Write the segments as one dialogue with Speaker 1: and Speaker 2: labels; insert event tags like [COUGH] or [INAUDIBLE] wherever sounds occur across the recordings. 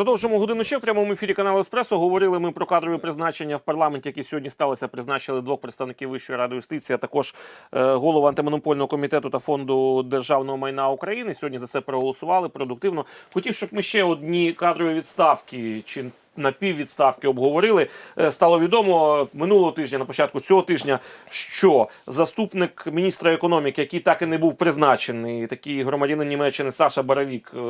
Speaker 1: Продовжимо годину ще в прямому ефірі каналу Еспресо. Говорили ми про кадрові призначення в парламенті, які сьогодні сталися. Призначили двох представників Вищої ради юстиції, а також е, голову антимонопольного комітету та фонду державного майна України. Сьогодні за це проголосували продуктивно. Хотів, щоб ми ще одні кадрові відставки чи напіввідставки обговорили. Е, Стало відомо минулого тижня, на початку цього тижня, що заступник міністра економіки, який так і не був призначений, такий громадянин Німеччини Саша Баравік, е,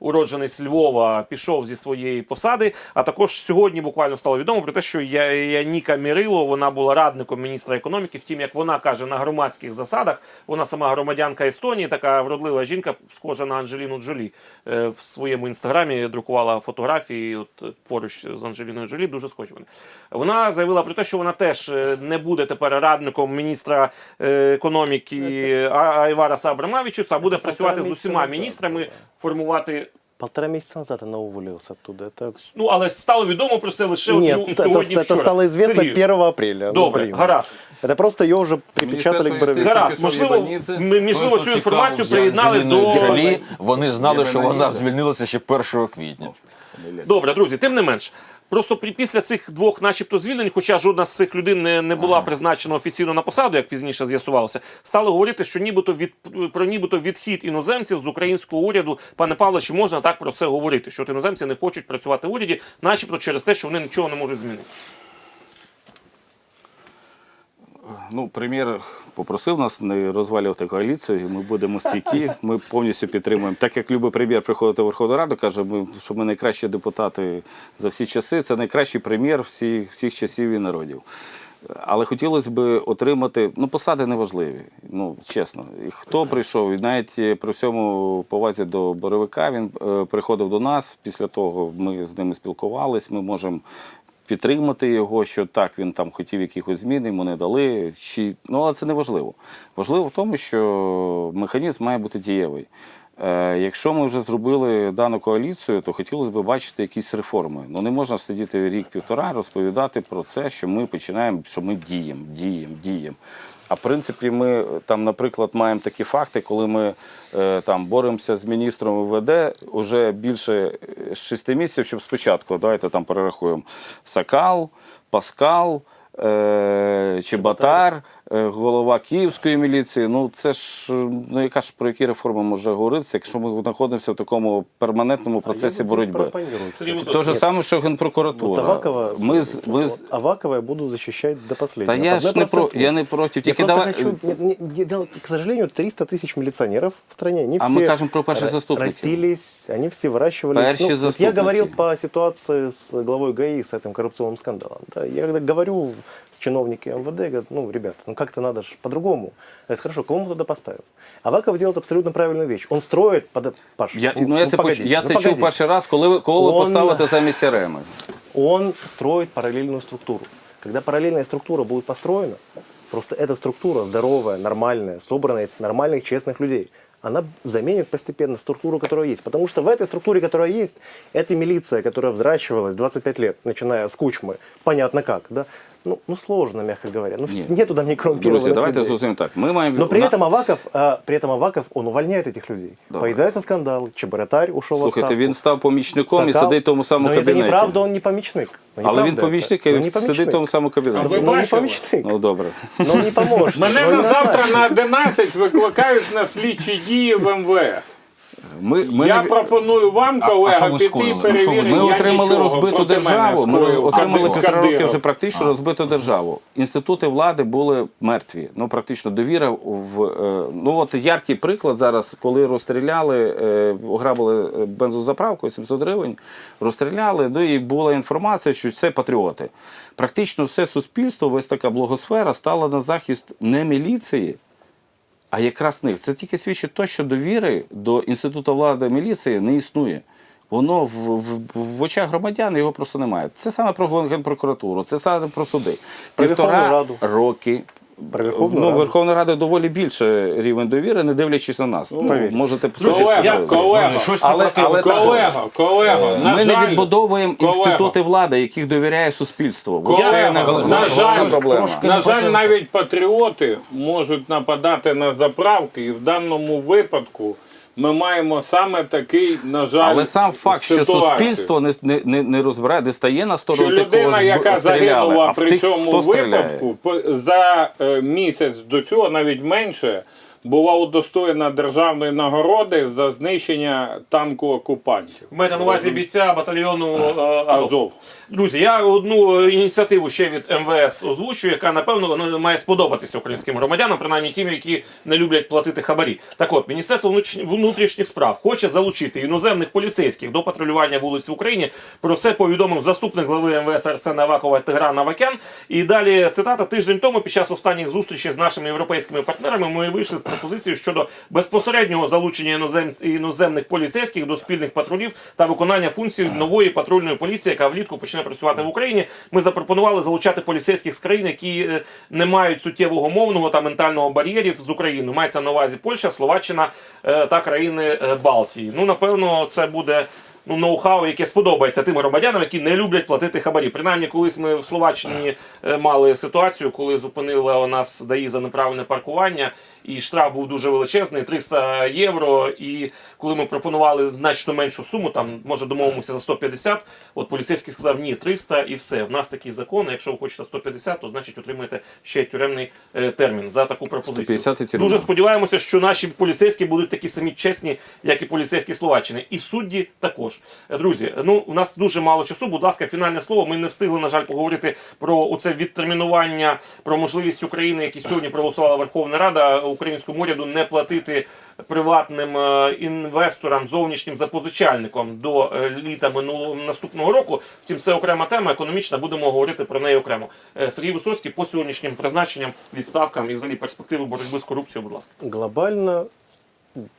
Speaker 1: уродженець Львова, пішов зі своєї посади. А також сьогодні буквально стало відомо про те, що Я- Яніка Мірило вона була радником міністра економіки. Втім, як вона каже, на громадських засадах вона сама громадянка Естонії, така вродлива жінка, схожа на Анджеліну Джолі. Е, В своєму інстаграмі друкувала фотографії. От е, поруч з Анджеліною Джолі дуже схожі вони. Вона заявила про те, що вона теж е, не буде тепер радником міністра е, економіки А- Айвара Абрамавічуса, а буде працювати з
Speaker 2: місяця
Speaker 1: усіма
Speaker 2: назад
Speaker 1: міністрами,
Speaker 2: було.
Speaker 1: формувати.
Speaker 2: Полтора месяца назад она уволилась оттуда. Это...
Speaker 1: Ну але стало відомо про це лише
Speaker 2: Нет,
Speaker 1: от,
Speaker 2: это,
Speaker 1: сьогодні.
Speaker 2: это
Speaker 1: вчора.
Speaker 2: стало известно
Speaker 1: Сергію,
Speaker 2: 1 апреля.
Speaker 1: Добре,
Speaker 2: Блин.
Speaker 1: гаразд.
Speaker 2: Это просто ее уже припечатали к
Speaker 3: Министерство
Speaker 2: Боровику.
Speaker 3: юстиции.
Speaker 1: Гаразд,
Speaker 3: Пішов
Speaker 1: можливо,
Speaker 3: в больниці,
Speaker 1: ми- можливо,
Speaker 3: просто
Speaker 1: цю інформацію
Speaker 3: цікаво,
Speaker 1: приєднали до
Speaker 4: Анджеліною Джолі, вони знали,
Speaker 3: Я
Speaker 4: що
Speaker 3: не
Speaker 4: вона
Speaker 3: знаю.
Speaker 4: звільнилася ще 1 квітня.
Speaker 1: Добре, друзі, тим не менш. Просто після цих двох, начебто, звільнень, хоча жодна з цих людей не, не була призначена офіційно на посаду, як пізніше з'ясувалося, стали говорити, що нібито від про нібито відхід іноземців з українського уряду, пане Павло, чи можна так про це говорити? Що от іноземці не хочуть працювати в уряді, начебто через те, що вони нічого не можуть змінити.
Speaker 3: Ну, прем'єр попросив нас не розвалювати коаліцію, і ми будемо стійкі. [LAUGHS] Ми повністю підтримуємо. Так як любий прем'єр приходить у Верховну Раду, каже, що ми найкращі депутати за всі часи. Це найкращий прем'єр всіх, всіх часів і народів. Але хотілося б отримати, ну, посади неважливі, ну, чесно. І хто прийшов, і навіть е, при всьому повазі до Боровика, він е, приходив до нас. Після того ми з ними спілкувались, ми можемо підтримати його, що так він там хотів якихось змін, йому не дали. Чи... Ну, але це не важливо. Важливо в тому, що механізм має бути дієвий. Е, якщо ми вже зробили дану коаліцію, то хотілося б бачити якісь реформи. Ну не можна сидіти рік-півтора, розповідати про це, що ми починаємо, що ми діємо, діємо, діємо. А в принципі, ми е, там, наприклад, маємо такі факти, коли ми е, там боремося з міністром ВВД уже більше е, шести місяців, щоб спочатку, давайте там перерахуємо Сакал, Паскал, Чеботар, е, голова Київської міліції. Ну це ж е, ну яка ж про які реформи може говоритися, якщо ми знаходимося в такому перманентному процесі
Speaker 2: Я вот здесь
Speaker 3: боротьби.
Speaker 2: пропагандирую,
Speaker 1: Сергій
Speaker 2: кстати.
Speaker 1: Володимирович,
Speaker 3: Те ж саме, що
Speaker 2: Вот
Speaker 3: Генпрокуратура.
Speaker 2: Авакова,
Speaker 3: Ми, з- ми, з-
Speaker 2: вот Авакова я буду защищать до
Speaker 3: Та
Speaker 2: последнего.
Speaker 3: я
Speaker 2: По одной
Speaker 3: ж не про
Speaker 2: простой
Speaker 3: я не проти.
Speaker 2: Я
Speaker 3: Тільки
Speaker 2: просто
Speaker 3: давай
Speaker 2: хочу, не- не- не- дело- к сожалению, 300 тысяч милиционеров в стране. Они
Speaker 3: А
Speaker 2: все
Speaker 3: мы кажем про перших
Speaker 2: ра-
Speaker 3: заступников.
Speaker 2: растились, они все выращивались.
Speaker 3: Перші
Speaker 2: Ну, вот я
Speaker 3: заступники.
Speaker 2: говорил по ситуации с главой ГАИ, с этим коррупционным скандалом. Да, я когда говорю с чиновниками МВД, говорят, ну, ребята, ну как-то надо же по-другому. Говорят, хорошо, кого мы туда поставим? Аваков делает абсолютно правильную вещь. Он строит, под... Паш,
Speaker 3: я, ну, я це, поч-
Speaker 2: погодите,
Speaker 3: я
Speaker 2: ну,
Speaker 3: це чув перший раз, коли ви кого ви
Speaker 2: Он-
Speaker 3: поставите замість Яреми.
Speaker 2: он строит параллельную структуру. Когда параллельная структура будет построена, просто эта структура здоровая, нормальная, собранная из нормальных, честных людей, она заменит постепенно структуру, которая есть. Потому что в этой структуре, которая есть, эта милиция, которая взращивалась 25 лет, начиная с Кучмы, понятно как, да, ну, ну сложно, мягко говоря. Ну,
Speaker 3: Нет.
Speaker 2: нету там ни коррумпированных
Speaker 3: Друзі, давайте
Speaker 2: людей.
Speaker 3: зрозуміємо так. Ми маємо
Speaker 2: Но при
Speaker 3: на-
Speaker 2: этом Аваков, а, при этом Аваков, он увольняет этих людей.
Speaker 3: Добре.
Speaker 2: Появляются скандалы, Чебаратарь ушел в
Speaker 3: Слухайте,
Speaker 2: отставку.
Speaker 3: він став помічником і
Speaker 2: Сакал.
Speaker 3: сидить в тому самому
Speaker 2: Но
Speaker 3: кабінеті.
Speaker 2: это неправда, он не помічник. Ну,
Speaker 3: Але він
Speaker 2: неправда
Speaker 3: помічник
Speaker 2: это.
Speaker 3: і
Speaker 2: Ну, не
Speaker 3: сидить в
Speaker 2: помічник.
Speaker 3: тому самому кабінеті.
Speaker 1: А ви
Speaker 2: Ну, не
Speaker 1: бачили?
Speaker 2: помічник.
Speaker 3: Ну добре.
Speaker 2: Ну, он не поможет.
Speaker 5: Мене
Speaker 2: Ну,
Speaker 5: на
Speaker 2: не
Speaker 5: завтра
Speaker 2: назначить.
Speaker 5: на 11 викликають на слідчі дії в МВС.
Speaker 3: Ми, ми,
Speaker 5: Я
Speaker 3: не-
Speaker 5: пропоную вам,
Speaker 4: А-
Speaker 5: колега,
Speaker 4: ви
Speaker 5: піти
Speaker 4: скоїли?
Speaker 5: і
Speaker 4: Ну, що ви
Speaker 5: перевірити.
Speaker 3: Ми
Speaker 5: Я
Speaker 3: отримали
Speaker 5: нічого
Speaker 3: розбиту
Speaker 5: проти мене
Speaker 3: державу. Ми
Speaker 5: скоїв
Speaker 3: отримали
Speaker 5: Кадиров.
Speaker 3: півтора роки
Speaker 5: Кадиров.
Speaker 3: вже практично розбиту державу. Інститути влади були мертві. Ну практично довіра в е, ну от яркий приклад зараз, коли розстріляли, е, ограбили е, бензозаправку 700 гривень, розстріляли. Ну і була інформація, що це патріоти. Практично все суспільство, весь така блогосфера стала на захист не міліції. А якраз них це тільки свідчить те, що довіри до інституту влади міліції не існує. Воно в, в, в очах громадян його просто немає. Це саме про генпрокуратуру, це саме про суди. Півтора роки.
Speaker 2: Про Верховну
Speaker 3: ну, Верховна Рада доволі більше рівень довіри, не дивлячись на нас. Ну,
Speaker 2: повірте.
Speaker 3: можете
Speaker 5: Колега,
Speaker 3: послухати.
Speaker 5: колега,
Speaker 3: Але, але
Speaker 5: колега, колега, на
Speaker 3: ми не
Speaker 5: жаль,
Speaker 3: відбудовуємо
Speaker 5: колега.
Speaker 3: інститути влади, яких довіряє суспільство.
Speaker 5: Колега,
Speaker 3: це
Speaker 5: на жаль,
Speaker 3: проблема.
Speaker 5: На жаль, навіть патріоти можуть нападати на заправки, і в даному випадку ми маємо саме такий, на жаль,
Speaker 3: Але сам факт, що суспільство не, не, не, не розбирає, не стає на
Speaker 5: Що
Speaker 3: сторону тих, кого
Speaker 5: людина,
Speaker 3: зб-
Speaker 5: яка
Speaker 3: стріляли,
Speaker 5: загинула при
Speaker 3: тих,
Speaker 5: цьому випадку, стріляє. за е, місяць до цього, навіть менше, була удостоєна державної нагороди за знищення танку окупантів.
Speaker 1: Маєте на увазі бійця батальйону е, Азов.
Speaker 5: Азов.
Speaker 1: Друзі, я одну ініціативу ще від МВС озвучую, яка напевно ну, має сподобатися українським громадянам, принаймні тим, які не люблять платити хабарі. Так от, Міністерство внутрішніх- внутрішніх справ хоче залучити іноземних поліцейських до патрулювання вулиць в Україні. Про це повідомив заступник глави МВС Арсен Авакова Тигран Авакян. І далі цитата тиждень тому, під час останніх зустрічей з нашими європейськими партнерами, ми вийшли з пропозицією щодо безпосереднього залучення інозем- іноземних поліцейських до спільних патрулів та виконання функцій нової патрульної поліції, яка влітку почне працювати в Україні. Ми запропонували залучати поліцейських з країн, які е, не мають суттєвого мовного та ментального бар'єрів з України. Мається на увазі Польща, Словаччина е, та країни е, Балтії. Ну напевно, це буде. Ну, ноу-хау, яке сподобається тим громадянам, які не люблять платити хабарі. Принаймні, колись ми в Словаччині е, мали ситуацію, коли зупинили у нас ДАІ за неправильне паркування, і штраф був дуже величезний 300 євро. І коли ми пропонували значно меншу суму, там може домовимося за 150, от поліцейський сказав ні, 300 і все. В нас такий закон. Якщо ви хочете 150, то значить отримаєте ще й тюремний е, термін за таку пропозицію.
Speaker 3: 150.
Speaker 1: Дуже сподіваємося, що наші поліцейські будуть такі самі чесні, як і поліцейські Словаччини, і судді також. Е, Друзі, ну у нас дуже мало часу. Будь ласка, фінальне слово. Ми не встигли, на жаль, поговорити про оце відтермінування, про можливість України, які сьогодні проголосувала Верховна Рада українському уряду, не платити приватним е, інвесторам, зовнішнім запозичальникам до е, літа минулого наступного року. Втім, це окрема тема економічна. Будемо говорити про неї окремо. Сергій Висоцький по сьогоднішнім призначенням, відставкам і взагалі перспективи боротьби з корупцією. Будь ласка.
Speaker 2: Глобально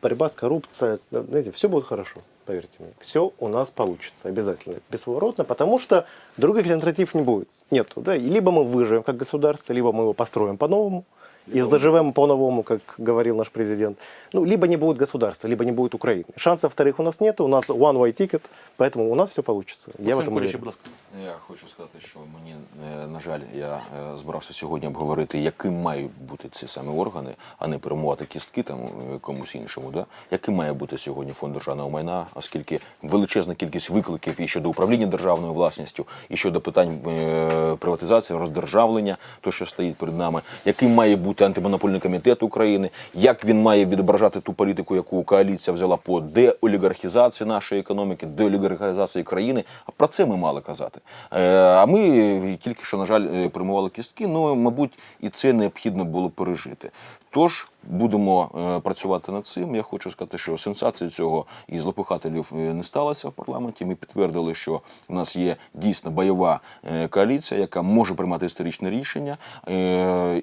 Speaker 2: борьба с коррупцией, знаете, все будет хорошо, поверьте мне. Все у нас получится обязательно, бесповоротно, потому что других альтернатив не будет. Нету, да, и либо мы выживем как государство, либо мы его построим по-новому, и заживем по-новому, как говорил наш президент. Ну, либо не будет государства, либо не будет Украины. Шансов вторых у нас нету, у нас one-way ticket, поэтому у нас все получится. Я в
Speaker 1: Максим
Speaker 2: этом
Speaker 1: Куліч,
Speaker 2: уверен.
Speaker 1: будь ласка.
Speaker 4: Я хочу сказати, що мені е, на жаль, я е, збирався сьогодні обговорити, яким мають бути ці самі органи, а не перемувати кістки там е, комусь іншому. Да? Яким має бути сьогодні фонд державного майна, оскільки величезна кількість викликів і щодо управління державною власністю, і щодо питань е, приватизації, роздержавлення, то що стоїть перед нами, яким має бути антимонопольний комітет України, як він має відображати ту політику, яку коаліція взяла по деолігархізації нашої економіки, деолігархізації країни. А про це ми мали казати. Е, А ми тільки що, на жаль, е, примували кістки. Ну, мабуть, і це необхідно було пережити. Тож будемо е, працювати над цим. Я хочу сказати, що сенсації цього і злопихателів е, не сталося в парламенті. Ми підтвердили, що в нас є дійсно бойова е, коаліція, яка може приймати історичне рішення.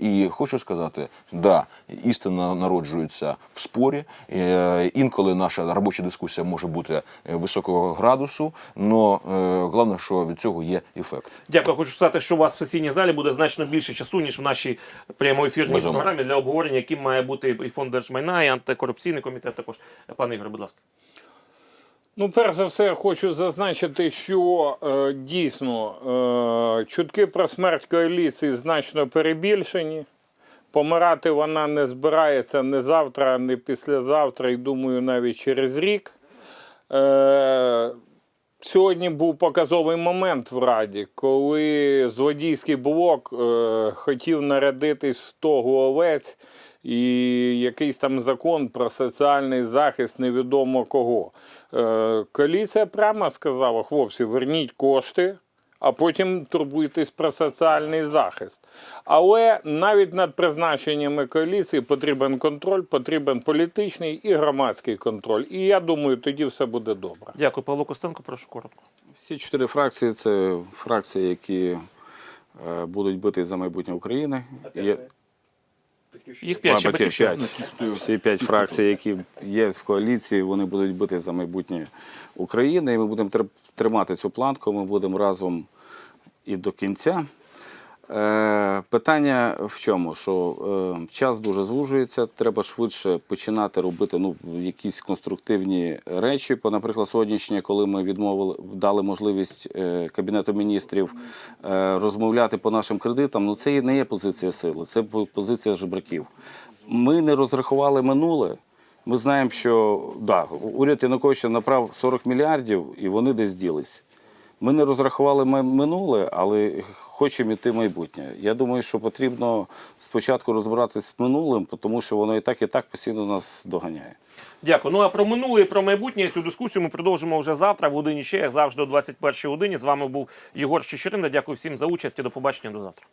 Speaker 4: І хочу сказати, да, істина народжується в спорі. Інколи наша робоча дискусія може бути високого градусу, але головне, що від цього є ефект.
Speaker 1: Дякую. Хочу сказати, що у вас в сесійній залі буде значно більше часу, ніж в нашій прямоефірній програмі для обговорення, яким має бути і фонд держмайна, і антикорупційний комітет. Також пане Ігоре, будь ласка.
Speaker 5: Ну, перш за все, хочу зазначити, що е, дійсно е, чутки про смерть коаліції значно перебільшені. Помирати вона не збирається не завтра, не післязавтра, і думаю, навіть через рік. Е, Сьогодні був показовий момент в Раді, коли злодійський блок е, хотів нарядитись в тогу овець і якийсь там закон про соціальний захист невідомо кого. Е, коаліція прямо сказала, хлопці, верніть кошти, а потім турбуйтесь про соціальний захист. Але навіть над призначеннями коаліції потрібен контроль, потрібен політичний і громадський контроль. І я думаю, тоді все буде добре.
Speaker 1: Дякую, Павло Костенко, прошу коротко.
Speaker 3: Всі чотири фракції це фракції, які е, будуть бити за майбутнє України.
Speaker 1: Їх п'ять, ще батьківщина.
Speaker 3: п'ять. Всі п'ять фракцій, які є в коаліції, вони будуть бити за майбутнє України. І ми будемо тримати цю планку, ми будемо разом і до кінця. Е, питання в чому? Що е, час дуже звужується, треба швидше починати робити ну, якісь конструктивні речі. По, наприклад, сьогоднішнє, коли ми відмовили, дали можливість е, Кабінету міністрів розмовляти по нашим кредитам, ну це і не є позиція сили, це позиція жебраків. Ми не розрахували минуле. Ми знаємо, що да, уряд Януковича направ 40 мільярдів і вони десь ділись. Ми не розрахували минуле, але хочемо йти майбутнє. Я думаю, що потрібно спочатку розбиратися з минулим, тому що воно і так, і так постійно нас доганяє.
Speaker 1: Дякую. Ну а про минуле і про майбутнє цю дискусію ми продовжимо вже завтра в годині ще, як завжди, о 21 годині. З вами був Єгор Щещерина. Дякую всім за участь і до побачення до завтра.